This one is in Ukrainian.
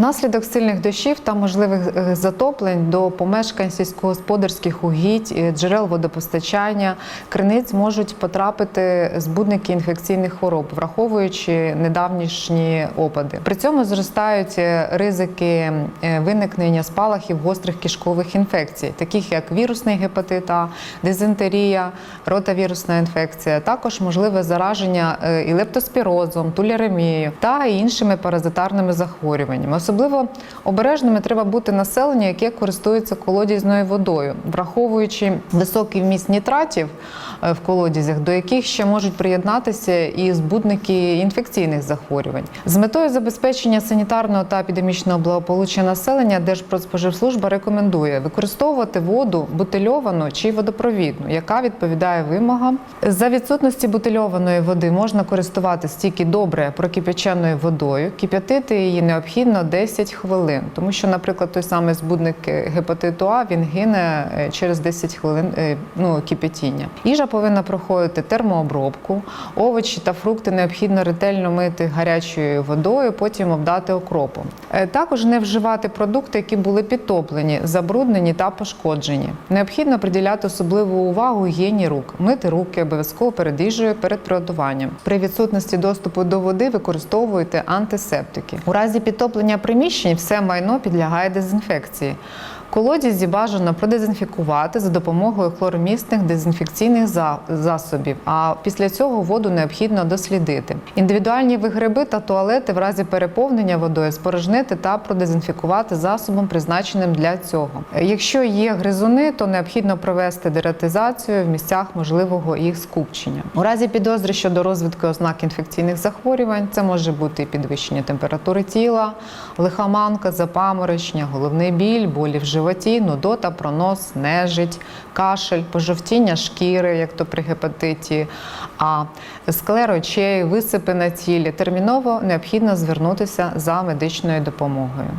Внаслідок сильних дощів та можливих е, затоплень до помешкань сільськогосподарських угідь, джерел водопостачання, криниць можуть потрапити збудники інфекційних хвороб, враховуючи недавнішні опади. При цьому зростають е, ризики е, виникнення спалахів гострих кишкових інфекцій, таких як вірусний гепатит А, дизентерія, ротавірусна інфекція. Також можливе зараження і лептоспірозом, туляремією та іншими паразитарними захворюваннями. Особливо обережними треба бути населення, яке користується колодязною водою, враховуючи високий вміст нітратів е, в колодязях, до яких ще можуть приєднатися і збудники інфекційних захворювань. З метою забезпечення санітарного та епідемічного благополуччя населення Держпродспоживслужба рекомендує використовувати воду бутильовану чи водопровідну, яка відповідає вимогам. За відсутності бутильованої води можна користуватися тільки добре прокипяченою водою. Кип'ятити її необхідно 10 хвилин, тому що, наприклад, той самий збудник е, гепатиту А він гине е, через 10 хвилин е, ну, кипятіння. Їжа повинна проходити термообробку, овочі та фрукти необхідно ретельно мити гарячою водою, потім обдати окропом. Також не вживати продукти, які були підтоплені, забруднені та пошкоджені. Необхідно приділяти особливу увагу гігієні рук, мити руки обов'язково перед їжею, перед приготуванням. При відсутності доступу до води використовуйте антисептики. У разі підтоплення приміщень все майно підлягає дезінфекції. Колодязі бажано продезінфікувати за допомогою хлоромісних дезінфекційних засобів. А після цього воду необхідно дослідити. Індивідуальні вигреби та туалети в разі переповнення водою спорожнити та продезінфікувати засобом, призначеним для цього. Якщо є гризуни, то необхідно провести дератизацію в місцях можливого їх скупчення. У разі підозри щодо розвитку ознак інфекційних захворювань, це може бути підвищення температури тіла, лихоманка, запаморочення, головний біль, болі в животі, нудота, пронос, нежить, кашель, пожовтіння шкіри, як то при гепатиті, а склер очей, висипи на тілі. Терміново необхідно звернутися за медичною допомогою.